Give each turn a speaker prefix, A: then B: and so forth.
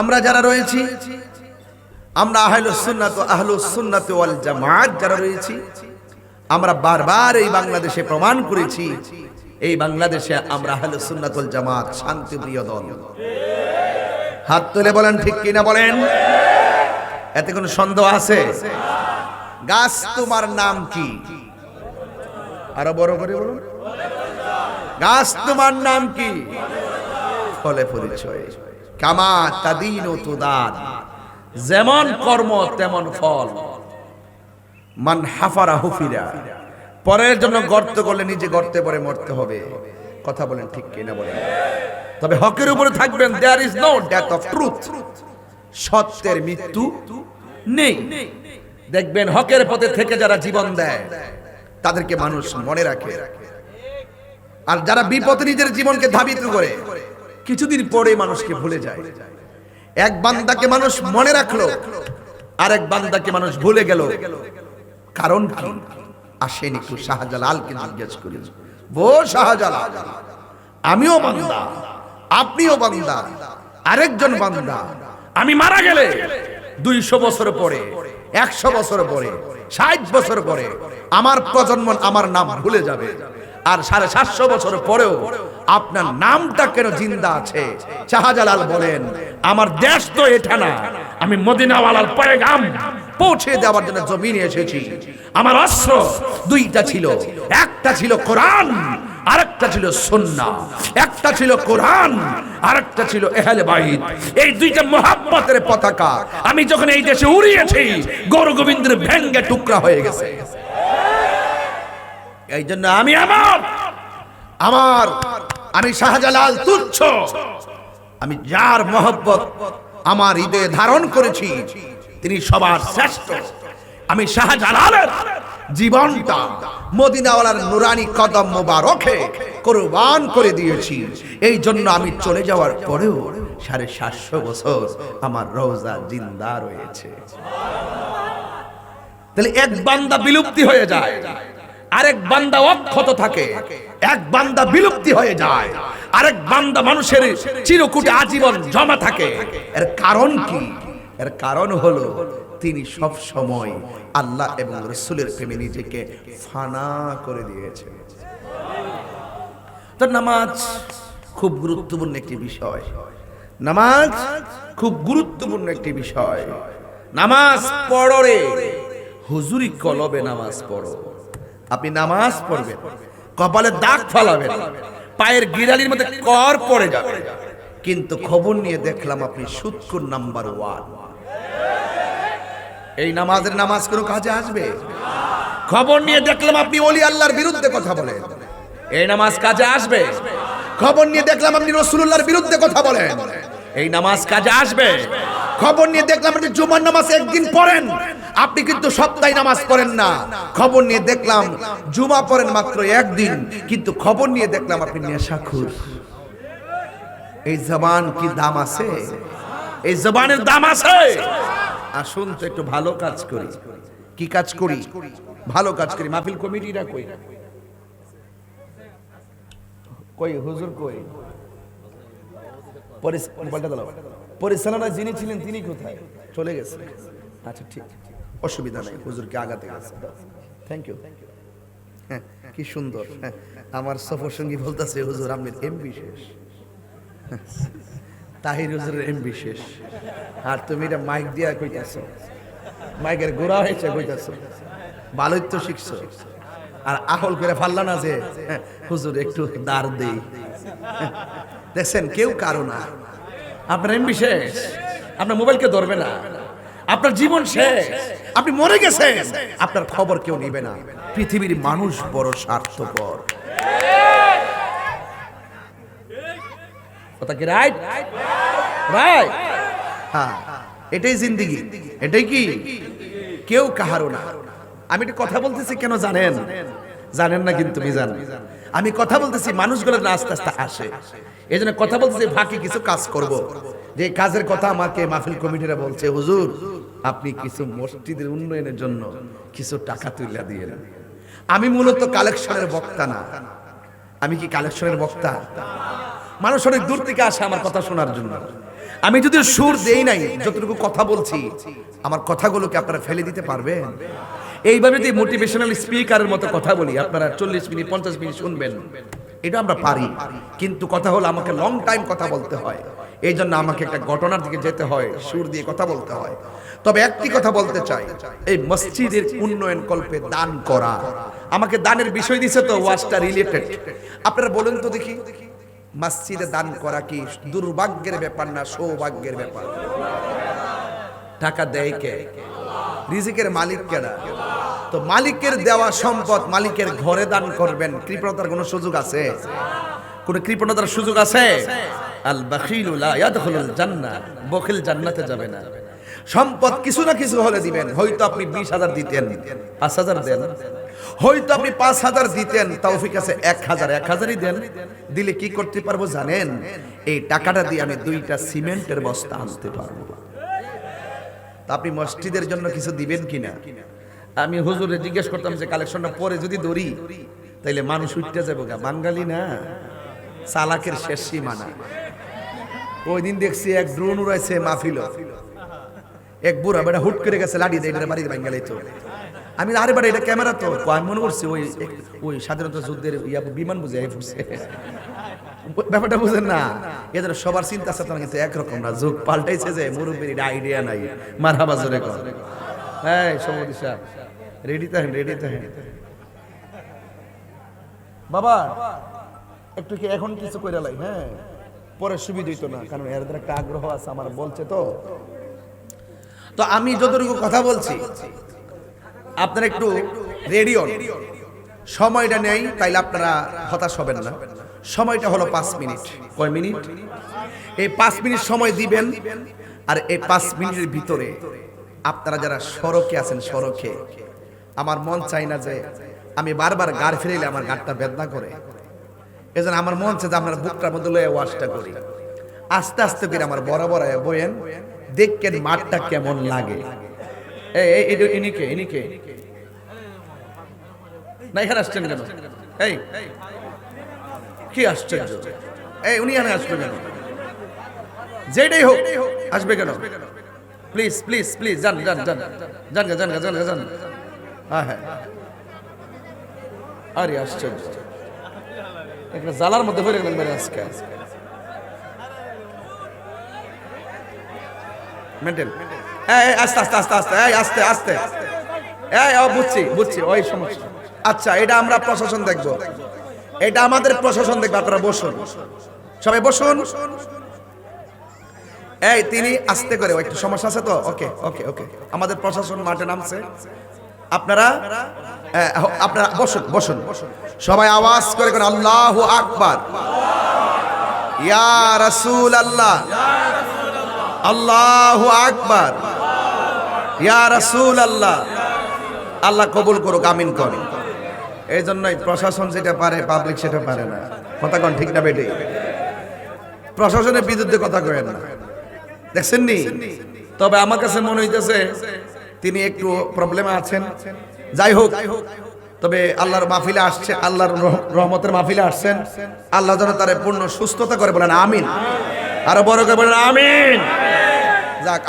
A: আমরা যারা রয়েছি, আমরা আহলুস সুন্নাত আহলুস সুন্নাত ওয়াল জামাত যারা রয়েছি, আমরা বারবার এই বাংলাদেশে প্রমাণ করেছি, এই বাংলাদেশে আমরা আহলুস সুন্নাত ওয়াল জামাত শান্তিপ্রিয় দল। হাত তুলে বলেন ঠিক কিনা বলেন? এতে কোনো সন্দেহ আছে? গাছ তোমার নাম কি? আরও বড় করে বলুন। গাছ তোমার নাম কি? ফলে পরিচয়। কামা তাদিন ও তুদান যেমন কর্ম, তেমন ফল। মান হাফারা হুফিরা। পরের জন্য গর্ত করলে নিজে গর্তে পরে মরতে হবে। কথা বলেন ঠিক কিনা বলেন। তবে হকের উপরে থাকবেন there is no death of truth সত্যের মৃত্যু নেই। দেখবেন হকের পথে থেকে যারা জীবন দেয়, তাদেরকে মানুষ মনে রাখে। আর যারা বিপদে নিজের জীবনকে ধাবিত করে কিছুদিন পরে মানুষকে ভুলে যায়। এক বান্দাকে মানুষ মনে রাখল আর এক বান্দাকে মানুষ ভুলে গেল। কারণ কি? আসেন একটু শাহজালালকে জিজ্ঞেস করি। বো শাহজালাল, আমিও বান্দা, আপনিও বান্দা, আরেকজন বান্দা। আমি মারা গেলে দুইশো বছর পরে, একশো বছর পরে, ষাট বছর পরে আমার প্রজন্ম আমার নাম ভুলে যাবে। আর সাড়ে সাতশো বছর পরেও আপনার নামটা কেন জিন্দা আছে? শাহজালাল বলেন, আমার দেশ তো এটা না। আমি মদিনাওয়ালার পয়গাম পৌঁছে দেওয়ার জন্য জমিনে এসেছি। আমার অস্ত্র দুইটা ছিল। একটা ছিল কোরআন, আরেকটা ছিল সুন্নাহ। একটা ছিল কোরআন, আরেকটা ছিল এহলে বাইত। এই দুইটা মোহাম্মতের পতাকা আমি যখন এই দেশে উড়িয়েছি গৌর গোবিন্দের ভেঙ্গে টুকরা হয়ে গেছে। এই জন্য আমি আমার আমার, আমি শাহজালাল তুচ্ছ। আমি যার মহব্বত আমার হৃদয়ে ধারণ করেছি, তিনি সবার শ্রেষ্ঠ। আমি শাহজালালের জীবনটা মদিনাওয়ালার নুরানি কদম মোবারকে কোরবান করে দিয়েছি। এই জন্য আমি চলে যাওয়ার পরেও সাড়ে সাতশো বছর আমার রোজা জিন্দা রয়েছে। তাহলে এক বান্দা বিলুপ্তি হয়ে যায়। আরেক বান্দা অক্ষত থাকে, এক বান্দা বিলুপ্তি হয়ে যায়, আরেক বান্দা মানুষের চিরকুটে আজীবন জমা থাকে। এর কারণ কি? এর কারণ হলো তিনি সব সময় আল্লাহ এবং রসুলের প্রেমে নিজেকে ফানা করে দিয়েছে তো নামাজ খুব গুরুত্বপূর্ণ একটি বিষয়। নামাজ খুব গুরুত্বপূর্ণ একটি বিষয়। নামাজ পড়রে হুজুরি কলবে নামাজ পড়ো। আপনি নামাজ পড়বেন, কপালে দাগ ফালাবেন, পায়ের গিরালির মধ্যে কর পড়ে যাবে। কিন্তু খবর নিয়ে দেখলাম আপনি সুৎকুর নাম্বার ওয়ান। এই নামাজের নামাজ কোনো কাজে আসবে? খবর নিয়ে দেখলাম আপনি অলি আল্লাহর বিরুদ্ধে কথা বলেন। এই নামাজ কাজে আসবে? খবর নিয়ে দেখলাম আপনি রসুল্লাহর বিরুদ্ধে কথা বলেন। এই নামাজ কাজে আসবে? খবর নিয়ে দেখলাম আপনি জুমার নামাজ একদিন পড়েন। আপনি কিন্তু সপ্তাহে নামাজ পড়েন না। খবর নিয়ে দেখলাম জুমা পড়েন মাত্র একদিন, কিন্তু খবর নিয়ে দেখলাম আপনি নেশাখুর। এই জবান কি দাম আছে? এই জবানের দাম আছে। আসুন তো একটু ভালো কাজ করি। কি কাজ করি? ভালো কাজ করি। মাহফিল কমিটিরা কই? কই? হুজুর কই? দাও। পরিচালনা যিনি ছিলেন তিনি কোথায়? চলে গেছে। আচ্ছা ঠিক। অসুবিধা নাই হুজুরকে আগাতে গেছে। থ্যাংক ইউ কি সুন্দর। হ্যাঁ, আমার সফর সঙ্গী বলতেছে হুজুর আপনি এম বিশেষ তাহির হুজুরের এম বিশেষ আর তুমি এটা মাইক দিয়া কইতাছো। মাইকের গোড়া হয়েছে কইতাছো। ভালোই তো শিখছো। আর আহল করে ফাল্লা না যে হ্যাঁ, হুজুর একটু দাঁড় দেই। দেখছেন কেউ কারও না। আপনার এম শেষ। আপনার মোবাইলকে ধরবে না। আপনার জীবন শেষ। আপনি মরে গেছেন। আপনার খবর কেউ নেবে না। পৃথিবীর মানুষ বড় স্বার্থপর। কথা কি রাইট রাইট হ্যাঁ এটাই জিন্দিগি। এটাই কি? কেউ কাহারো না। আমি একটা কথা বলতেছি, কেন জানেন? জানেন না কিন্তু মিজান আমি কথা বলতেছি মানুষগুলো আস্তে আস্তে আসে। এই জন্য কথা বলতেছি ফাঁকি কিছু কাজ করব। যে কাজের কথা আমাকে মাহফিল কমিটিরা বলছে, হুজুর, আপনি কিছু মসজিদের উন্নয়নের জন্য কিছু টাকা তুলে দিয়ে আমি মূলত কালেকশনের বক্তা না। আমি কি কালেকশনের বক্তা? মানুষ অনেক দূর থেকে আসে আমার কথা শোনার জন্য। আমি যদি সুর দেই নাই, যতটুকু কথা বলছি, আমার কথাগুলোকে আপনারা ফেলে দিতে পারবেন? এইভাবে যদি মোটিভেশনাল স্পিকারের মতো কথা বলি, আপনারা চল্লিশ মিনিট, পঞ্চাশ মিনিট শুনবেন। এটা আমরা পারি, কিন্তু কথা হলো আমাকে লং টাইম কথা বলতে হয়। এই জন্য আমাকে একটা ঘটনার দিকে যেতে হয়, সুর দিয়ে কথা বলতে হয়। তবে একটি কথা বলতে চাই, এই মসজিদের উন্নয়ন কল্পে দান করা। আমাকে দানের বিষয় দিছে তো, ওয়াজটা রিলেটেড আপনারা বলুন তো দেখি, মসজিদে দান করা কি দুর্ভাগ্যের ব্যাপার না সৌভাগ্যের ব্যাপার? টাকা দেয় কে? রিজিকের মালিক কেনা তো মালিকের দেওয়া সম্পদ মালিকের ঘরে দান করবেন। কৃপণতার কোনো সুযোগ আছে? কোন কৃপণতার সুযোগ আছে? আল বাখিলু জান্নাতে যাবে না। সম্পদ কিছু না কিছু হলে দিবেন। হয়তো আপনি বিশ হাজার দিতেন, পাঁচ হাজার দেন। হয়তো আপনি পাঁচ হাজার দিতেন আছে এক হাজার। এক হাজারই দেন। দিলে কি করতে পারব জানেন? এই টাকাটা দিয়ে আমি দুইটা সিমেন্টের বস্তা আনতে পারব। আপনি মসজিদের জন্য কিছু দিবেন কিনা? আমি হুজুরে জিজ্ঞেস করতাম যে, কালেকশনটা পরে যদি ধরি, তাইলে মানুষ উঠতে যাব গা। বাঙালি না, চালাকের শেষ সীমানা। ওই দিন দেখছি এক ড্রোন উড়াইছে মাহফিল। এক বুড়া বেটা হুট করে গেছে লাঠি দিয়ে, এটা বাড়িতে বাঙ্গালে তো। আমি আরে বাড়ি এটা ক্যামেরা তো। আমি মনে করছি ওই ওই স্বাধীনতা যুদ্ধের ইয়া বিমান বুঝে আই পড়ছে। ব্যাপারটা বুঝেন না। এদের সবার চিন্তা চেতনা কিন্তু একরকম না। যুগ পাল্টাইছে যে, মুরব্বীর আইডিয়া নাই। মারহাবা জোরে কর। হ্যাঁ সমদি সাহেব রেডি থাকেন রেডি থাকেন বাবা, একটু কি এখন কিছু কইরা লাই হ্যাঁ? পরে সুবিধা হইতো না, কারণ এর একটা আগ্রহ আছে, আমার বলছে তো। তো আমি যতটুকু কথা বলছি, আপনারা একটু রেডিও সময়টা নেই, তাইলে আপনারা হতাশ হবেন না। সময়টা হলো পাঁচ মিনিট। কয় মিনিট? এই পাঁচ মিনিট সময় দিবেন, আর এই পাঁচ মিনিটের ভিতরে আপনারা যারা সড়কে আছেন, সড়কে, আমার মন চাই না যে আমি বারবার গাড় ফিরাইলে আমার গাড়টা বেদনা করে। এজন্য আমার মন চাই যে আপনার বুকটার মধ্যে লয়ে ওয়াশটা করি। আস্তে আস্তে করে আমার বড় বড় বয়েন, দেখেন মাঠটা কেমন লাগে। ইনিকে ইনিকে। না, এখানে আসছেন কেন? এই, কি আশ্চর্য। এই, উনি এখানে আসবে কেন? যেটাই হোক, আসবে কেন? প্লিজ প্লিজ প্লিজ যান যান যান যান গা, যান গা, যান গা, হ্যাঁ হ্যাঁ আরে আশ্চর্য। একটা জালার মধ্যে পড়ে গেলেন আজকে। মেন্টেল এই, আস্তে আস্তে আস্তে আস্তে এই আস্তে আস্তে। এই ও বুঝছি বুঝছি ওই সমস্যা। আচ্ছা এটা আমরা প্রশাসন দেখব। এটা আমাদের প্রশাসন দেখবে আপনারা বসুন। সবাই বসুন। এই, তিনি আসতে করে একটু সমস্যা আছে তো? ওকে ওকে ওকে আমাদের প্রশাসন মাঠে নামছে। আপনারা আপনারা বসুন বসুন। সবাই আওয়াজ করে করে আল্লাহু আকবার। ইয়া রাসূল আল্লাহ আল্লাহু আকবার। ইয়া রাসূল আল্লাহ আল্লাহ কবুল করুক, আমিন করুন এই জন্যই প্রশাসন যেটা পারে পাবলিক সেটা পারে না। কথা কন ঠিক না বেটে প্রশাসনের বিরুদ্ধে কথা কয়েন না। দেখছেন নি তবে আমার কাছে মনে হইতেছে তিনি একটু প্রবলেমে আছেন। যাই হোক, তবে আল্লাহর মাহফিলে আসছে, আল্লাহর রহমতের মাহফিলে আসছেন। আল্লাহ যেন তার পূর্ণ সুস্থতা করে বলেন, আমিন। আরও বড় করে বলেন, আমিন। যাক